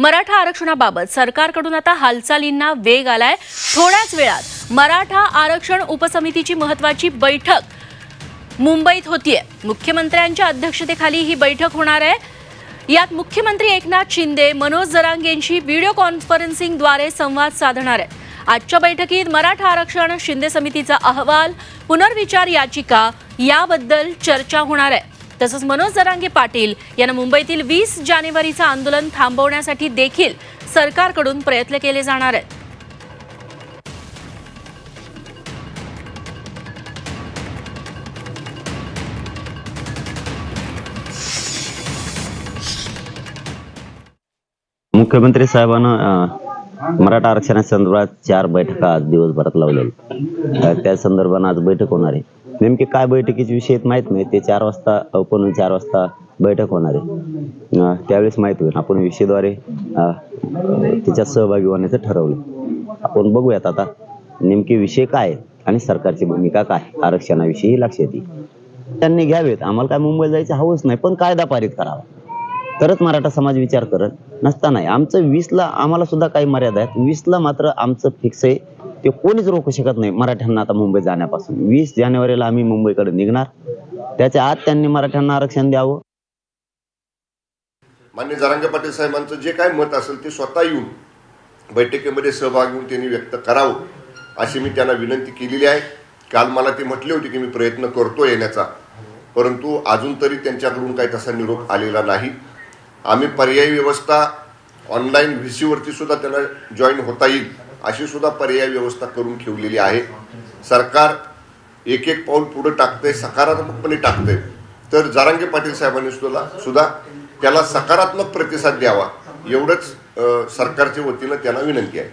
मराठा आरक्षणाबाबत सरकारकडून आता हालचालींना वेग आलाय. थोड्याच वेळात मराठा आरक्षण उपसमितीची महत्वाची बैठक मुंबईत होतीये. मुख्यमंत्र्यांच्या अध्यक्षतेखाली ही बैठक होणार आहे. यात मुख्यमंत्री एकनाथ शिंदे मनोज जरांगेंशी व्हिडिओ कॉन्फरन्सिंगद्वारे संवाद साधणार आहे आजच्या बैठकीत मराठा आरक्षण शिंदे समितीचा अहवाल पुनर्विचार याचिका याबद्दल चर्चा होणार आहे. तसंच मनोज जरांगे पाटील यांना मुंबईतील वीस जानेवारीचं आंदोलन थांबवण्यासाठी देखील सरकारकडून प्रयत्न केले जाणार आहेत. मुख्यमंत्री साहेबांना मराठा आरक्षणासंदर्भात चार बैठका आज दिवसभरात लावलेल्या त्या संदर्भानं आज बैठक होणार आहे. नेमके काय बैठकीचे विषय आहेत माहीत नाही. ते चार वाजता ओपन चार वाजता बैठक होणार आहे. त्यावेळेस माहीत होईल. आपण विषयद्वारे त्याच्यात सहभागी होण्याचं ठरवलं. आपण बघूयात आता नेमके विषय काय आणि सरकारची भूमिका काय आरक्षणाविषयी लक्ष लक्षात येईल त्यांनी घ्यावेत. आम्हाला काय मुंबईला जायचं हवंच नाही पण कायदा पारित करावा. तरच मराठा समाज विचार करत नसताना आमचं वीसला आम्हाला सुद्धा काही मर्यादा आहेत. वीसला मात्र आमचं फिक्स आहे. ते कोणीच रोखू शकत नाही मराठ्यांना आता मुंबई जाण्यापासून. वीस जानेवारीला आम्ही मुंबईकडे निघणार. त्याच्या आत त्यांनी मराठ्यांना आरक्षण द्यावं. मान्य जरांगे पाटील साहेबांचं जे काय मत असेल ते स्वतः येऊन बैठकीमध्ये सहभाग घेऊन त्यांनी व्यक्त करावं अशी मी त्यांना विनंती केलेली आहे. काल मला ते म्हटले होते की मी प्रयत्न करतो येण्याचा. परंतु अजून तरी त्यांच्याकडून काही तसा निरोप आलेला नाही. आम्ही पर्यायी व्यवस्था ऑनलाईन व्ही सीवरती सुद्धा त्यांना जॉईन होता येईल. अशी सुद्धा पर्यायी व्यवस्था करून ठेवलेली आहे. सरकार एक एक पाऊल पुढे टाकतंय सकारात्मकपणे टाकतंय. तर जारांगे पाटील साहेबांनी सुद्धा सुद्धा त्याला सकारात्मक प्रतिसाद द्यावा. एवढंच सरकारच्या वतीनं त्यांना विनंती आहे.